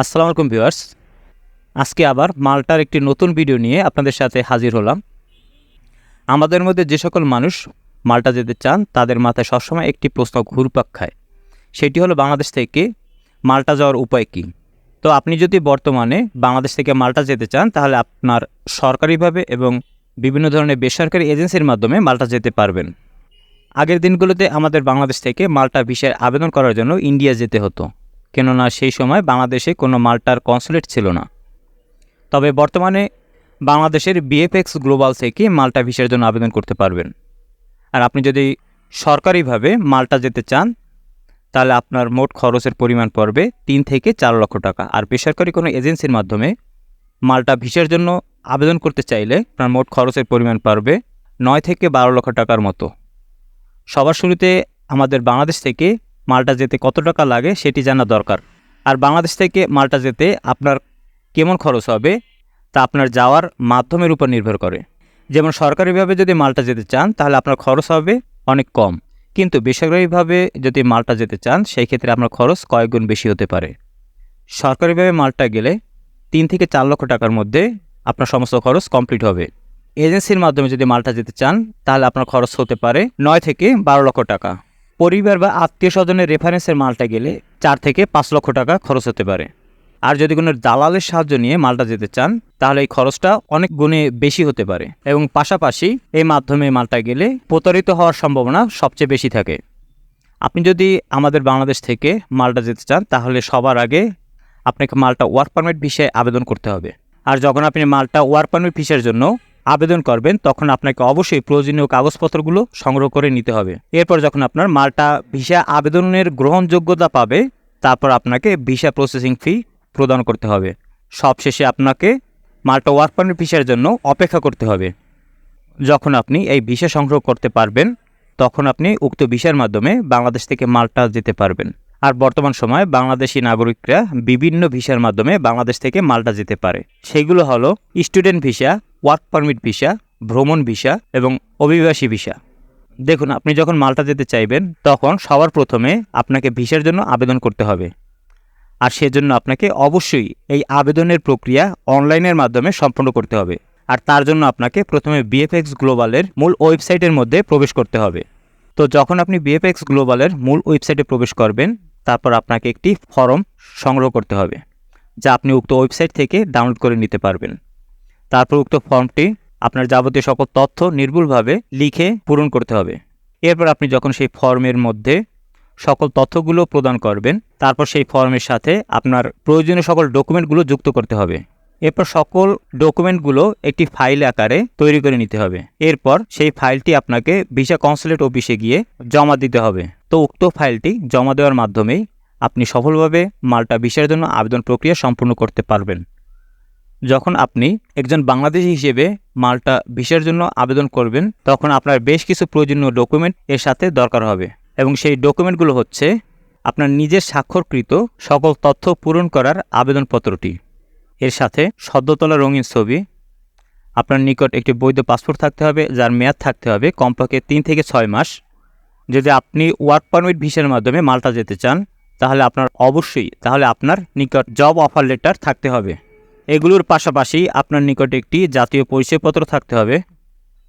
আসসালামু আলাইকুম ভিউয়ার্স। আজকে আবার মালটার একটি নতুন ভিডিও নিয়ে আপনাদের সাথে হাজির হলাম। আমাদের মধ্যে যে সকল মানুষ মালটা যেতে চান, তাদের মাথায় সবসময় একটি প্রশ্ন ঘুরপাক খায়। সেটি হলো, বাংলাদেশ থেকে মালটা যাওয়ার উপায় কী? তো আপনি যদি বর্তমানে বাংলাদেশ থেকে মালটা যেতে চান, তাহলে আপনার সরকারিভাবে এবং বিভিন্ন ধরনের বেসরকারি এজেন্সির মাধ্যমে মালটা যেতে পারবেন। আগের দিনগুলোতে আমাদের বাংলাদেশ থেকে মালটা ভিসার আবেদন করার জন্য ইন্ডিয়া যেতে হতো। কেননা সেই সময় বাংলাদেশে কোনো মাল্টার কনসুলেট ছিল না। তবে বর্তমানে বাংলাদেশের বিএফএক্স গ্লোবাল থেকে মাল্টা ভিসার জন্য আবেদন করতে পারবেন। আর আপনি যদি সরকারিভাবে মাল্টা যেতে চান, তাহলে আপনার মোট খরচের পরিমাণ পড়বে তিন থেকে চার লক্ষ টাকা। আর বেসরকারি কোনো এজেন্সির মাধ্যমে মাল্টা ভিসার জন্য আবেদন করতে চাইলে আপনার মোট খরচের পরিমাণ পড়বে নয় থেকে বারো লক্ষ টাকার মতো। সবার শুরুতে আমাদের বাংলাদেশ থেকে মালটা যেতে কত টাকা লাগে সেটি জানা দরকার। আর বাংলাদেশ থেকে মালটা যেতে আপনার কেমন খরচ হবে তা আপনার যাওয়ার মাধ্যমের উপর নির্ভর করে। যেমন সরকারিভাবে যদি মালটা যেতে চান, তাহলে আপনার খরচ হবে অনেক কম। কিন্তু বেসরকারিভাবে যদি মালটা যেতে চান, সেই ক্ষেত্রে আপনার খরচ কয়েক গুণ বেশি হতে পারে। সরকারিভাবে মালটা গেলে তিন থেকে চার লক্ষ টাকার মধ্যে আপনার সমস্ত খরচ কমপ্লিট হবে। এজেন্সির মাধ্যমে যদি মালটা যেতে চান, তাহলে আপনার খরচ হতে পারে নয় থেকে বারো লক্ষ টাকা। পরিবার বা আত্মীয় স্বজনের রেফারেন্সের মালটা গেলে চার থেকে পাঁচ লক্ষ টাকা খরচ হতে পারে। আর যদি কোনো দালালের সাহায্য নিয়ে মালটা যেতে চান, তাহলে এই খরচটা অনেক গুণে বেশি হতে পারে এবং পাশাপাশি এই মাধ্যমে মালটা গেলে প্রতারিত হওয়ার সম্ভাবনা সবচেয়ে বেশি থাকে। আপনি যদি আমাদের বাংলাদেশ থেকে মালটা যেতে চান, তাহলে সবার আগে আপনাকে মালটা ওয়ার্ক পারমিট ভিসায় আবেদন করতে হবে। আর যখন আপনি মালটা ওয়ার্ক পারমিট ভিসার জন্য আবেদন করবেন, তখন আপনাকে অবশ্যই প্রয়োজনীয় কাগজপত্রগুলো সংগ্রহ করে নিতে হবে। এরপর যখন আপনার মালটা ভিসা আবেদনের গ্রহণযোগ্যতা পাবে, তারপর আপনাকে ভিসা প্রসেসিং ফি প্রদান করতে হবে। সবশেষে আপনাকে মালটা ওয়ার্ক পারমিট ভিসার জন্য অপেক্ষা করতে হবে। যখন আপনি এই ভিসা সংগ্রহ করতে পারবেন, তখন আপনি উক্ত ভিসার মাধ্যমে বাংলাদেশ থেকে মালটা যেতে পারবেন। আর বর্তমান সময়ে বাংলাদেশি নাগরিকরা বিভিন্ন ভিসার মাধ্যমে বাংলাদেশ থেকে মালটা যেতে পারে। সেগুলো হলো student visa work permit visa, ভ্রমণ ভিসা এবং অভিবাসী ভিসা। দেখুন, আপনি যখন মালটা যেতে চাইবেন, তখন সবার প্রথমে আপনাকে ভিসার জন্য আবেদন করতে হবে। আর সেজন্য আপনাকে অবশ্যই এই আবেদনের প্রক্রিয়া অনলাইনের মাধ্যমে সম্পন্ন করতে হবে। আর তার জন্য আপনাকে প্রথমে বিএফএক্স গ্লোবালের মূল ওয়েবসাইটের মধ্যে প্রবেশ করতে হবে। তো যখন আপনি বিএফএক্স গ্লোবালের মূল ওয়েবসাইটে প্রবেশ করবেন, তারপর আপনাকে একটি ফর্ম সংগ্রহ করতে হবে, যা আপনি উক্ত ওয়েবসাইট থেকে ডাউনলোড করে নিতে পারবেন। তারপর উক্ত ফর্মটি আপনার যাবতীয় সকল তথ্য নির্ভুলভাবে লিখে পূরণ করতে হবে। এরপর আপনি যখন সেই ফর্মের মধ্যে সকল তথ্যগুলো প্রদান করবেন, তারপর সেই ফর্মের সাথে আপনার প্রয়োজনীয় সকল ডকুমেন্টগুলো যুক্ত করতে হবে। এরপর সকল ডকুমেন্টগুলো একটি ফাইল আকারে তৈরি করে নিতে হবে। এরপর সেই ফাইলটি আপনাকে ভিসা কনসুলেট অফিসে গিয়ে জমা দিতে হবে। তো উক্ত ফাইলটি জমা দেওয়ার মাধ্যমেই আপনি সফলভাবে মাল্টা ভিসার জন্য আবেদন প্রক্রিয়া সম্পূর্ণ করতে পারবেন। যখন আপনি একজন বাংলাদেশি হিসেবে মাল্টা ভিসার জন্য আবেদন করবেন, তখন আপনার বেশ কিছু প্রয়োজনীয় ডকুমেন্ট এর সাথে দরকার হবে। এবং সেই ডকুমেন্টগুলো হচ্ছে আপনার নিজের স্বাক্ষরকৃত সকল তথ্য পূরণ করার আবেদনপত্রটি। এর সাথে সদ্যতলা রঙিন ছবি, আপনার নিকট একটি বৈধ পাসপোর্ট থাকতে হবে, যার মেয়াদ থাকতে হবে কমপক্ষে তিন থেকে ছয় মাস। যদি আপনি ওয়ার্ক পারমিট ভিসার মাধ্যমে মাল্টা যেতে চান, তাহলে আপনার অবশ্যই, তাহলে আপনার নিকট জব অফার লেটার থাকতে হবে। এগুলোর পাশাপাশি আপনার নিকট একটি জাতীয় পরিচয়পত্র থাকতে হবে।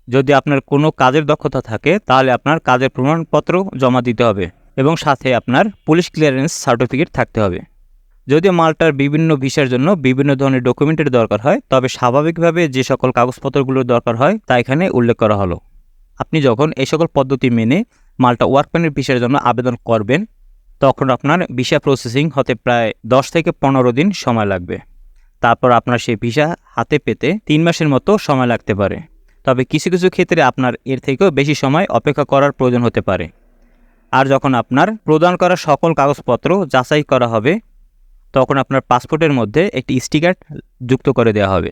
যদি আপনার কোনো কাজের দক্ষতা থাকে, তাহলে আপনার কাজের প্রমাণপত্র জমা দিতে হবে এবং সাথে আপনার পুলিশ ক্লিয়ারেন্স সার্টিফিকেট থাকতে হবে। যদি মালটার বিভিন্ন ভিসার জন্য বিভিন্ন ধরনের ডকুমেন্টের দরকার হয়, তবে স্বাভাবিকভাবে যে সকল কাগজপত্রগুলোর দরকার হয়, তা এখানে উল্লেখ করা হলো। আপনি যখন এই সকল পদ্ধতি মেনে মালটা ওয়ার্ক পারমিট ভিসার জন্য আবেদন করবেন, তখন আপনার ভিসা প্রসেসিং হতে প্রায় দশ থেকে পনেরো দিন সময় লাগবে। তারপর আপনার সেই ভিসা হাতে পেতে তিন মাসের মতো সময় লাগতে পারে। তবে কিছু কিছু ক্ষেত্রে আপনার এর থেকেও বেশি সময় অপেক্ষা করার প্রয়োজন হতে পারে। আর যখন আপনার প্রদান করা সকল কাগজপত্র যাচাই করা হবে, তখন আপনার পাসপোর্টের মধ্যে একটি স্টিকার যুক্ত করে দেওয়া হবে।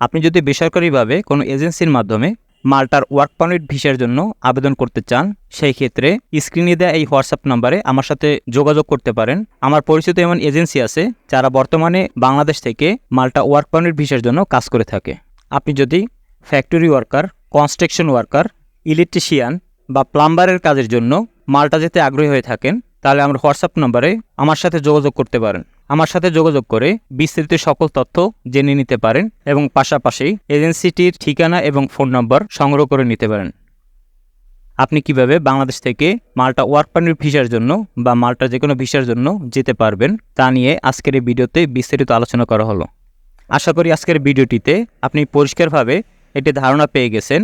আপনি যদি বেসরকারিভাবে কোনো এজেন্সির মাধ্যমে মাল্টার ওয়ার্ক পারমিট ভিসার জন্য আবেদন করতে চান, সেই ক্ষেত্রে স্ক্রিনে দেওয়া এই হোয়াটসঅ্যাপ নাম্বারে আমার সাথে যোগাযোগ করতে পারেন। আমার পরিচিত এমন এজেন্সি আছে যারা বর্তমানে বাংলাদেশ থেকে মাল্টা ওয়ার্ক পারমিট ভিসার জন্য কাজ করে থাকে। আপনি যদি factory worker, construction worker, electrician বা প্লাম্বারের কাজের জন্য মালটা যেতে আগ্রহী হয়ে থাকেন, তাহলে আমার হোয়াটসঅ্যাপ নম্বরে আমার সাথে যোগাযোগ করতে পারেন। আমার সাথে যোগাযোগ করে বিস্তারিত সকল তথ্য জেনে নিতে পারেন এবং পাশাপাশি এজেন্সিটির ঠিকানা এবং ফোন নম্বর সংগ্রহ করে নিতে পারেন। আপনি কীভাবে বাংলাদেশ থেকে মাল্টা ওয়ার্ক পারমিট ভিসার জন্য বা মাল্টার যে কোনো ভিসার জন্য যেতে পারবেন তা নিয়ে আজকের এই ভিডিওতে বিস্তারিত আলোচনা করা হলো। আশা করি আজকের ভিডিওটিতে আপনি পরিষ্কারভাবে এটি ধারণা পেয়ে গেছেন।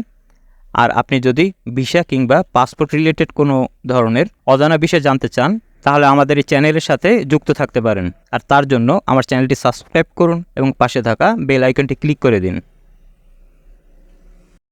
আর আপনি যদি ভিসা কিংবা পাসপোর্ট রিলেটেড কোনো ধরনের অজানা বিষয় জানতে চান তাহলে আমাদের এই চ্যানেলের সাথে যুক্ত থাকতে পারেন। আর তার জন্য আমার চ্যানেলটি সাবস্ক্রাইব করুন এবং পাশে থাকা বেল আইকনটি ক্লিক করে দিন।